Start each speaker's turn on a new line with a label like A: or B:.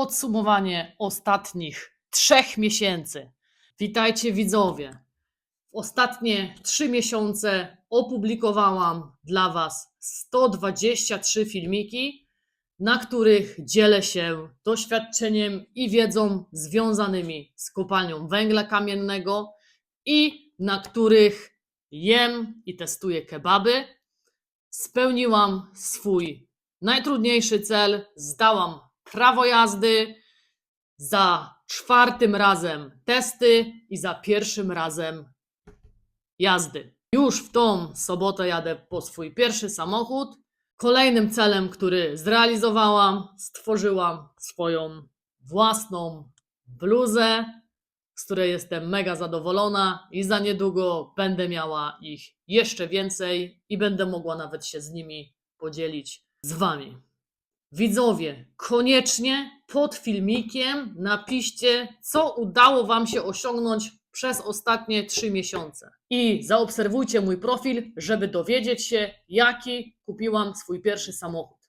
A: podsumowanie ostatnich trzech miesięcy. Witajcie widzowie. Ostatnie trzy miesiące opublikowałam dla Was 123 filmiki, na których dzielę się doświadczeniem i wiedzą związanymi z kopalnią węgla kamiennego i na których jem i testuję kebaby. Spełniłam swój najtrudniejszy cel, zdałam prawo jazdy, za czwartym razem testy i za pierwszym razem jazdy. Już w tą sobotę jadę po swój pierwszy samochód. Kolejnym celem, który zrealizowałam, stworzyłam swoją własną bluzę, z której jestem mega zadowolona i za niedługo będę miała ich jeszcze więcej i będę mogła nawet się z nimi podzielić z Wami. Widzowie, koniecznie pod filmikiem napiszcie, co udało Wam się osiągnąć przez ostatnie 3 miesiące. I zaobserwujcie mój profil, żeby dowiedzieć się, jaki kupiłam swój pierwszy samochód.